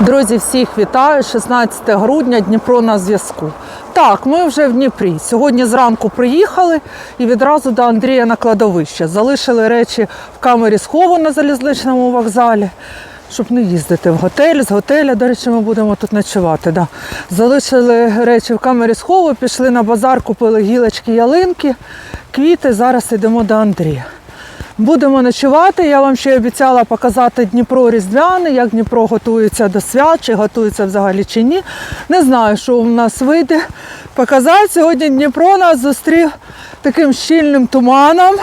Друзі, всіх вітаю. 16 грудня, Дніпро на зв'язку. Так, ми вже в Дніпрі. Сьогодні зранку приїхали і відразу до Андрія на кладовище. Залишили речі в камері схову на залізничному вокзалі, щоб не їздити в готель. З готеля, до речі, ми будемо тут ночувати. Да. Залишили речі в камері схову, пішли на базар, купили гілочки, ялинки, квіти. Зараз йдемо до Андрія. Будемо ночувати. Я вам ще обіцяла показати Дніпро Різдвяний, як Дніпро готується до свят, чи готується взагалі чи ні. Не знаю, що у нас вийде показати. Сьогодні Дніпро нас зустрів таким щільним туманом,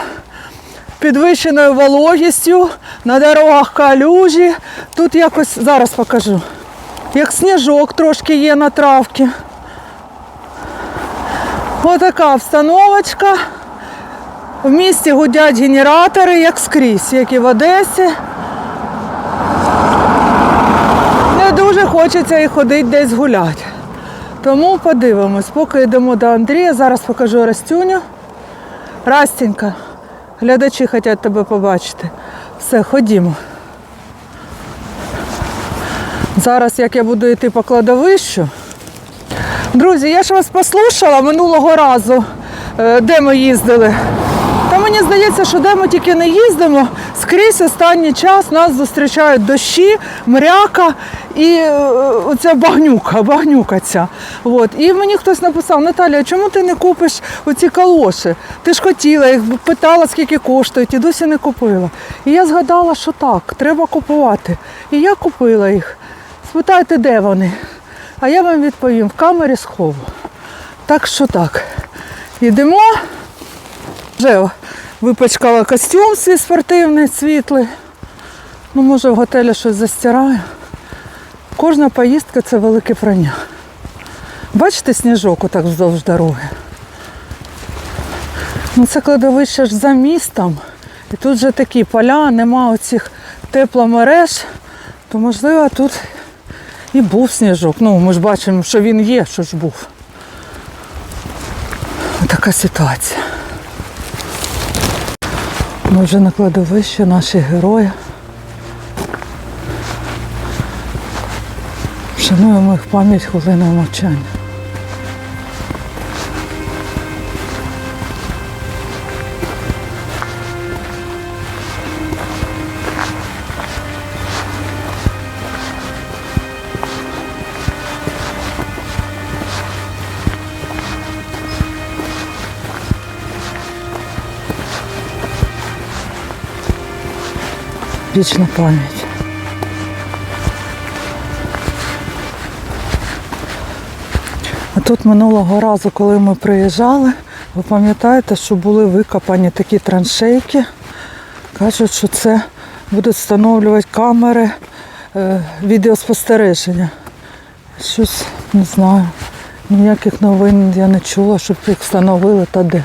підвищеною вологістю, на дорогах калюжі. Тут якось зараз покажу. Як сніжок трошки є на травці. Отака обстановочка. В місті гудять генератори, як скрізь, як і в Одесі. Не дуже хочеться і ходити десь гуляти. Тому подивимось, поки йдемо до Андрія, зараз покажу Растюню. Растінька, глядачі хочуть тебе побачити. Все, ходімо. Зараз, як я буду йти по кладовищу. Друзі, я ж вас послухала минулого разу, е, де ми їздили. Мені здається, що де ми тільки не їздимо, скрізь останній час нас зустрічають дощі, мряка і е, оця багнюка, багнюка ця. От. І мені хтось написав, Наталія, чому ти не купиш оці калоші? Ти ж хотіла їх, питала, скільки коштують, і досі не купила. І я згадала, що так, треба купувати. І я купила їх. Спитайте, де вони? А я вам відповім, в камері схову. Так що так. Йдемо. Вже випачкала костюм свій спортивний, світлий. Ну, може, в готелі щось застираю. Кожна поїздка це велике прання. Бачите сніжок отак вздовж дороги? Ну, це кладовище ж за містом. І тут же такі поля, нема оцих тепломереж, то можливо тут і був сніжок. Ну, ми ж бачимо, що він є, що ж був. Отака ситуація. Ми вже на кладовищі наші герої. Шануємо їх пам'ять хвилиною мовчання. Вічна пам'ять. А тут минулого разу, коли ми приїжджали, ви пам'ятаєте, що були викопані такі траншейки. Кажуть, що це будуть встановлювати камери е, відеоспостереження. Щось не знаю. Ніяких новин я не чула, щоб їх встановили та де.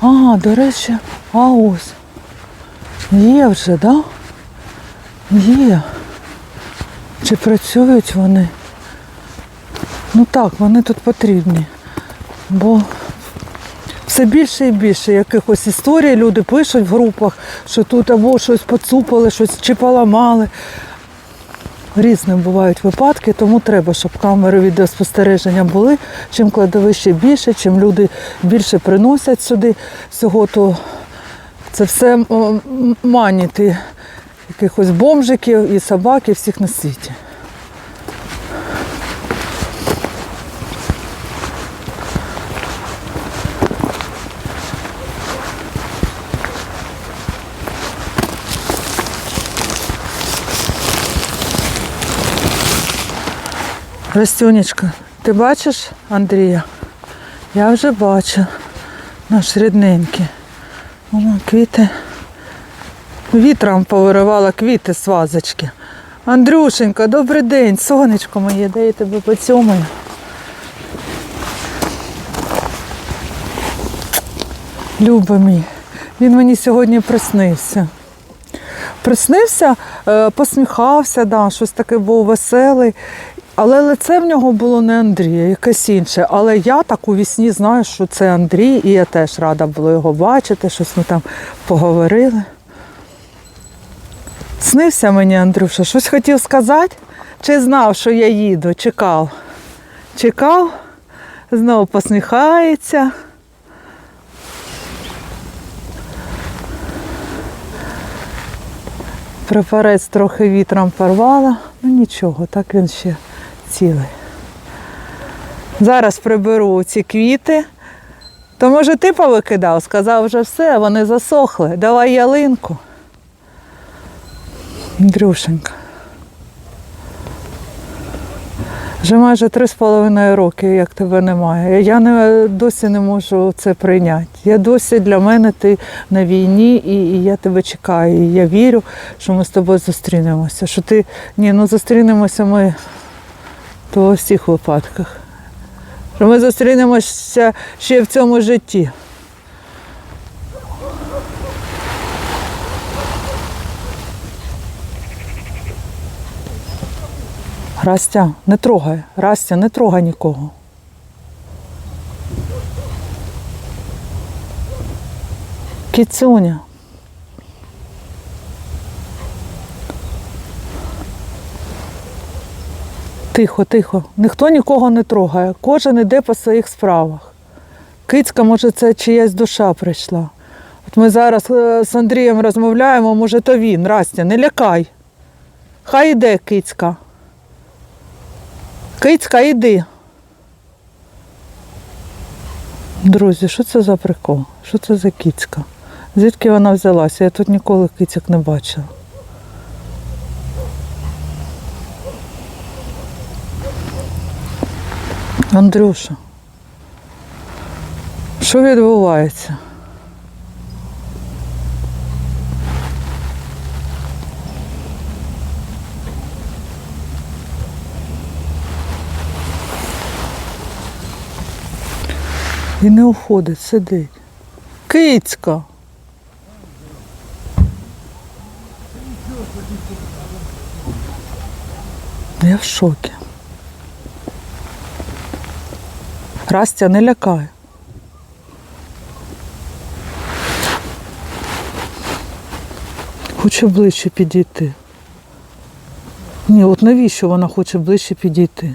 А, до речі, а ось. Є вже, так? Да? Є. Чи працюють вони? Ну так, вони тут потрібні. Бо все більше і більше якихось історій люди пишуть в групах, що тут або щось поцупили, щось чи поламали. Різні бувають випадки, тому треба, щоб камери відеоспостереження були. Чим кладовище більше, чим люди більше приносять сюди всього, то це все маніти якихось бомжиків і собак, і всіх на світі. Растюнечка, ти бачиш Андрія? Я вже бачу. Наш рідненький. О, квіти. Вітром повиривала квіти з вазочки. Андрюшенька, добрий день, сонечко моє, де я тебе поцьомаю. Люба мій, він мені сьогодні приснився. Приснився, е, посміхався, да, щось таке був веселий. Але лице в нього було не Андрія, якесь інше. Але я так у вісні знаю, що це Андрій, і я теж рада була його бачити, щось ми там поговорили. Снився мені, Андрюша, щось хотів сказати? Чи знав, що я їду? Чекав. Чекав, знову посміхається. Прапорець трохи вітром порвало, ну нічого, так він ще цілий. Зараз приберу ці квіти. То може ти повикидав? Сказав вже все, вони засохли. Давай ялинку. Андрюшенька. Вже майже три з половиною роки, як тебе немає. Я не, досі не можу це прийняти. Я досі для мене ти на війні, і, і я тебе чекаю. І я вірю, що ми з тобою зустрінемося. Що ти ні, ну зустрінемося ми то у всіх випадках. Що ми зустрінемося ще в цьому житті. Растя, не трогай. Растя, не трогай нікого. Кіцюня. Тихо, тихо. Ніхто нікого не трогає. Кожен іде по своїх справах. Кицька, може, це чиясь душа прийшла. От ми зараз е, з Андрієм розмовляємо, може, то він. Растя, не лякай. Хай іде кицька. Кицька, йди. Друзі, що це за прикол? Що це за кицька? Звідки вона взялася? Я тут ніколи кицьок не бачила. Андрюша. Що відбувається? І не уходить, сидить. Кицька. Я в шокі. Растя, не лякай. Хоче ближче підійти. Ні, от навіщо вона хоче ближче підійти?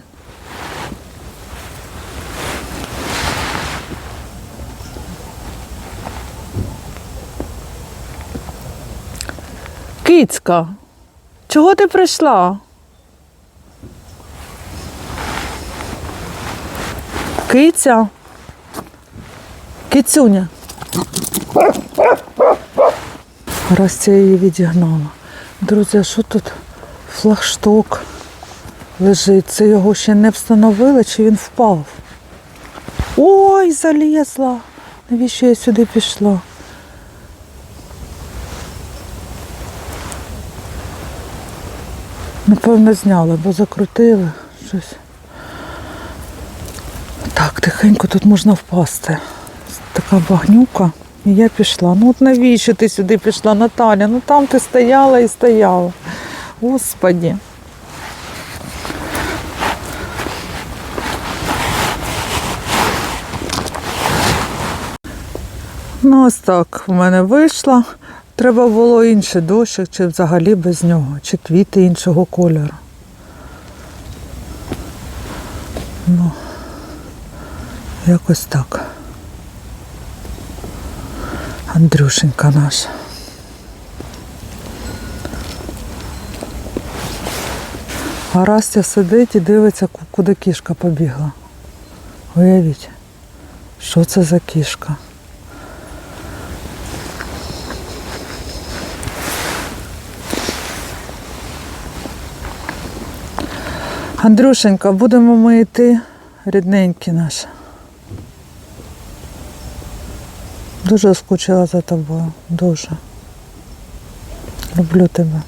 Кицька, чого ти прийшла? Киця. Кицюня. Раз я її відігнала. Друзі, а що тут флагшток лежить? Це його ще не встановили, чи він впав? Ой, залізла. Навіщо я сюди пішла? Напевно, зняли, бо закрутили щось. Так, тихенько тут можна впасти. Така багнюка. І я пішла. Ну от навіщо ти сюди пішла, Наталя? Ну там ти стояла і стояла. Господі. Ну, ось так в мене вийшло. Треба було інший дощик, чи взагалі без нього, чи квіти іншого кольору. Ну, якось так. Андрюшенька наш. А Растя сидить і дивиться, куди кішка побігла. Уявіть, що це за кішка. Андрюшенька, будемо ми йти, рідненький наш. Дуже скучила за тобою. Дуже. Люблю тебе.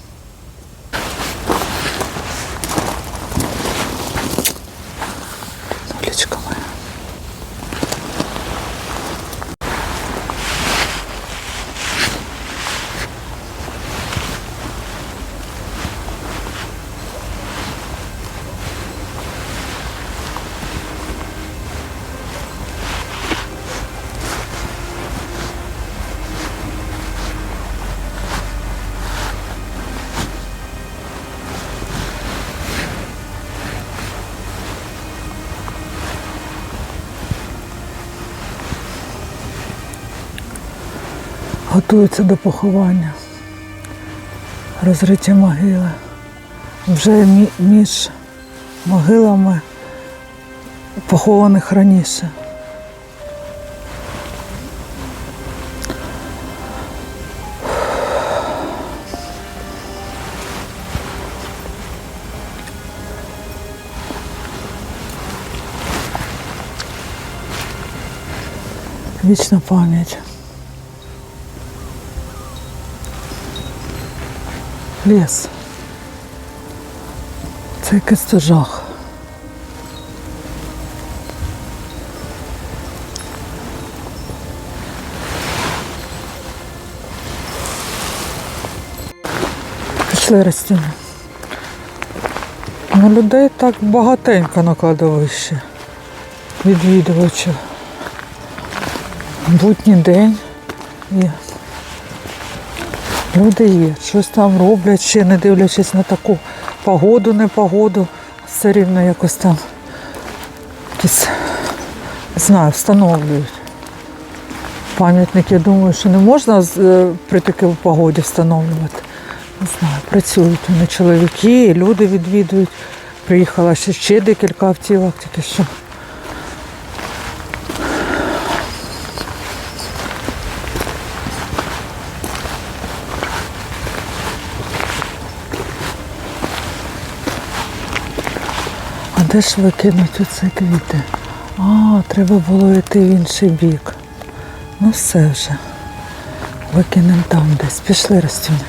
Готуються до поховання. Розриті могили. Вже між могилами похованих раніше. Вічна пам'ять. Ліс. Це якийсь то жах. Пішли Ростіна. Ну, людей так багатенько на кладовищі. Відвідувачів. Будній день і люди є, щось там роблять, ще не дивлячись на таку погоду, непогоду, все рівно якось там якісь, знаю, встановлюють. Пам'ятники, я думаю, що не можна е, при такій погоді встановлювати. Не знаю, працюють вони чоловіки, люди відвідують. Приїхала ще, ще декілька автівок, тільки що. Де ж викинуть оці квіти? А, треба було йти в інший бік. Ну все вже. Викинемо там десь. Пішли Ростюня.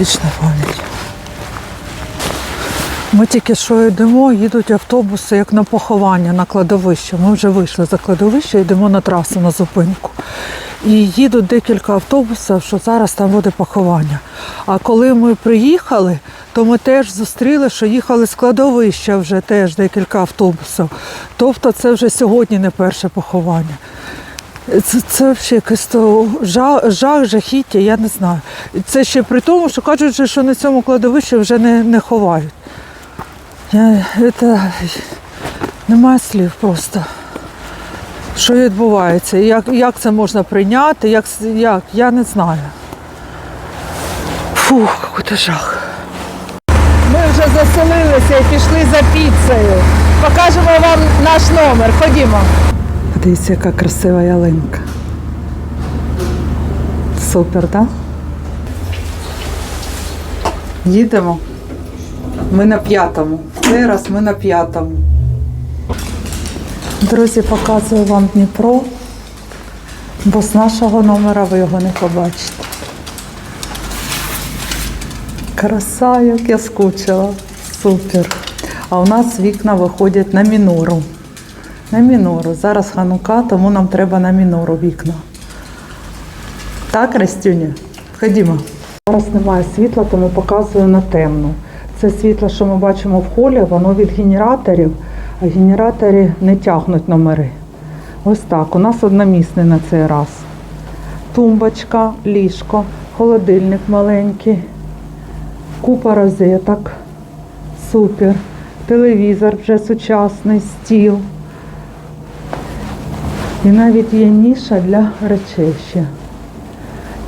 Вічна пам'ять. Ми тільки що йдемо, їдуть автобуси як на поховання, на кладовище. Ми вже вийшли за кладовище, йдемо на трасу на зупинку. І їдуть декілька автобусів, що зараз там буде поховання. А коли ми приїхали, то ми теж зустріли, що їхали з кладовища вже теж декілька автобусів. Тобто це вже сьогодні не перше поховання. Це, це взагалі якесь то жах, жах, жахіття, я не знаю. Це ще при тому, що кажуть, що на цьому кладовищі вже не, не ховають. Я, це, немає слів просто. Що відбувається? Як, як це можна прийняти? Як, як? Я не знаю. Фух, який жах. Ми вже заселилися і пішли за піцею. Покажемо вам наш номер. Ходімо. Подивіться, яка красива ялинка. Супер, так? Їдемо. Ми на п'ятому. Цей раз ми на п'ятому. Друзі, показую вам Дніпро, бо з нашого номера ви його не побачите. Краса, як я скучила. Супер. А у нас вікна виходять на мінору. На мінору. Зараз ханука, тому нам треба на мінору вікна. Так, Растюня? Ходімо. Зараз немає світла, тому показую на темну. Це світло, що ми бачимо в холі, воно від генераторів, а генератори не тягнуть номери. Ось так. У нас одномісний на цей раз. Тумбочка, ліжко, холодильник маленький, купа розеток. Супер. Телевізор вже сучасний, стіл. І навіть є ніша для речей ще.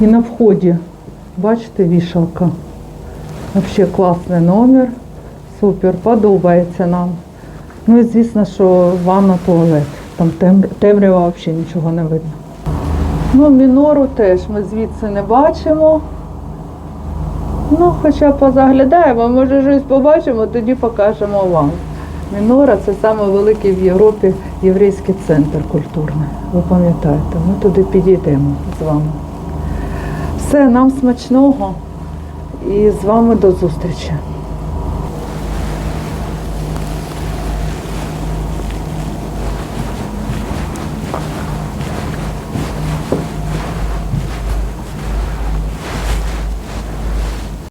І на вході, бачите, вішалка. Взагалі класний номер. Супер, подобається нам. Ну і звісно, що ванна туалет. Там темрява взагалі нічого не видно. Ну, мінору теж ми звідси не бачимо. Ну, хоча позаглядаємо, може щось побачимо, тоді покажемо вам. Мінора це саме великий в Європі єврейський центр культурний. Ви пам'ятаєте, ми туди підійдемо з вами. Все, нам смачного і з вами до зустрічі.